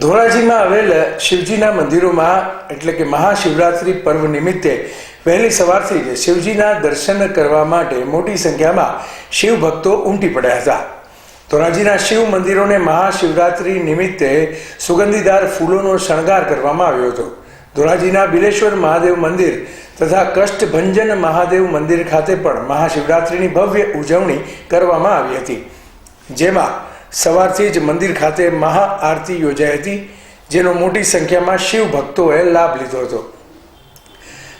ધોરાજીમાં આવેલ શિવજીના મંદિરોમાં, એટલે કે મહાશિવરાત્રિ પર્વ નિમિત્તે વહેલી સવારથી જ શિવજીના દર્શન કરવા માટે મોટી સંખ્યામાં શિવ ભક્તો ઉમટી પડ્યા હતા. ધોરાજીના શિવ મંદિરોને મહાશિવરાત્રિ નિમિત્તે સુગંધીદાર ફૂલોનો શણગાર કરવામાં આવ્યો હતો. ધોરાજીના બિલેશ્વર મહાદેવ મંદિર તથા કષ્ટભંજન મહાદેવ મંદિર ખાતે પણ મહાશિવરાત્રિની ભવ્ય ઉજવણી કરવામાં આવી હતી. જેમાં સવારથી જ મંદિર ખાતે મહાઆરતી યોજાઈ હતી, જેનો મોટી સંખ્યામાં શિવ ભક્તોએ લાભ લીધો હતો.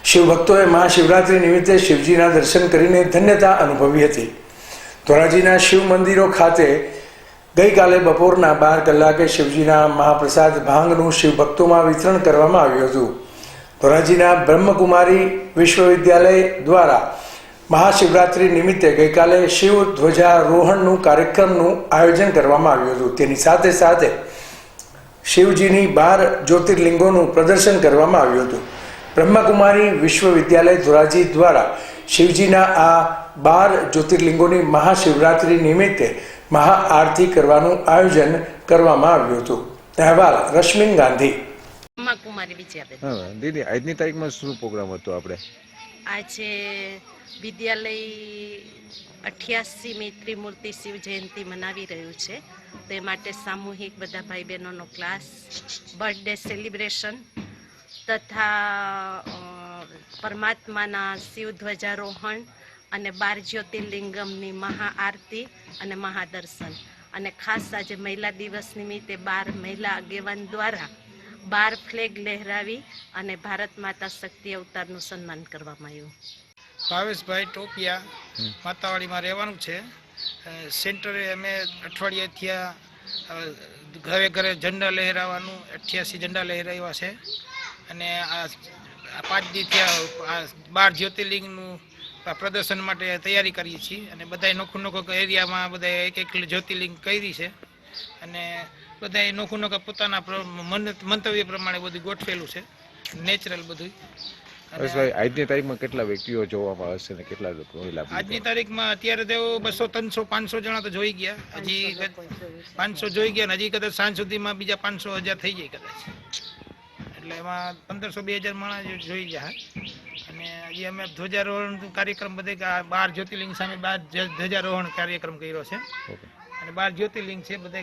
શિવ ભક્તોએ મહાશિવરાત્રિ નિમિત્તે શિવજીના દર્શન કરીને ધન્યતા અનુભવી હતી. ધોરાજીના શિવ મંદિરો ખાતે ગઈકાલે બપોરના બાર કલાકે શિવજીના મહાપ્રસાદ ભાંગનું શિવભક્તોમાં વિતરણ કરવામાં આવ્યું હતું. ધોરાજીના બ્રહ્મકુમારી વિશ્વવિદ્યાલય દ્વારા મહાશિવરાત્રિ નિમિત્તે ગઈકાલે શિવ ધ્વજારોહણનું કાર્યક્રમનું આયોજન કરવામાં આવ્યું હતું. તેની સાથે સાથે શિવજીની બાર જ્યોતિર્લિંગોનું પ્રદર્શન કરવામાં આવ્યું હતું. બ્રહ્મકુમારી વિશ્વવિદ્યાલય ધોરાજી દ્વારા શિવજીના આ બાર જ્યોતિર્લિંગોની મહાશિવરાત્રિ નિમિત્તે મહાઆરતી કરવાનું આયોજન કરવામાં આવ્યું હતું. અહેવાલ રશ્મિન ગાંધી. દીદી આજની તારીખમાં શું પ્રોગ્રામ હતો આપણે? આજે વિદ્યાલય અઠ્યાસીમી ત્રિમૂર્તિ શિવ જયંતિ મનાવી રહ્યું છે. તે માટે સામૂહિક બધા ભાઈ બહેનોનો ક્લાસ બર્થડે સેલિબ્રેશન તથા પરમાત્માના શિવ ધ્વજારોહણ અને બાર જ્યોતિર્લિંગમની મહાઆરતી અને મહાદર્શન. અને ખાસ આજે મહિલા દિવસ નિમિત્તે બાર મહિલા આગેવાન દ્વારા બાર ફ્લેગ લહેરાવી અને ભારત માતા શક્તિ અવતારનું સન્માન કરવામાં આવ્યું. ભાવેશભાઈ ટોપિયા માતાવાડીમાં રહેવાનું છે. સેન્ટરે અમે અઠવાડિયે થયા ઘરે ઘરે ઝંડા લહેરાવાનું અઠ્યાસી ઝંડા લહેરાવ્યા છે. અને આ આ પાંચ દીથી આ બાર જ્યોતિર્લિંગનું પ્રદર્શન માટે તૈયારી કરીએ છીએ. અને બધા નોખું નોખું એરિયામાં બધા એક એક જ્યોતિર્લિંગ કરી છે. અને બધા નોખું નોખું પોતાના મંતવ્ય પ્રમાણે બધું ગોઠવેલું છે. નેચરલ બધું. આજની તારીખમાં કેટલા વ્યક્તિઓ જોવામાં આવશે ને કેટલા લોકો આજની તારીખમાં અત્યારે તેઓ બસો ત્રણસો પાંચસો જણા તો જોઈ ગયા. હજી પાંચસો જોઈ ગયા હજી કદાચ સાંજ સુધીમાં બીજા પાંચસો હજાર થઈ જાય કદાચ. એટલે એમાં પંદરસો બે હજાર માણસ જોઈ ગયા. અને હજી અમે ધ્વજારોહણ કાર્યક્રમ બધે બાર જ્યોતિર્લિંગ સામે બાર ધ્વજારોહણ કાર્યક્રમ કર્યો છે. અને બાર જ્યોતિર્લિંગ છે બધે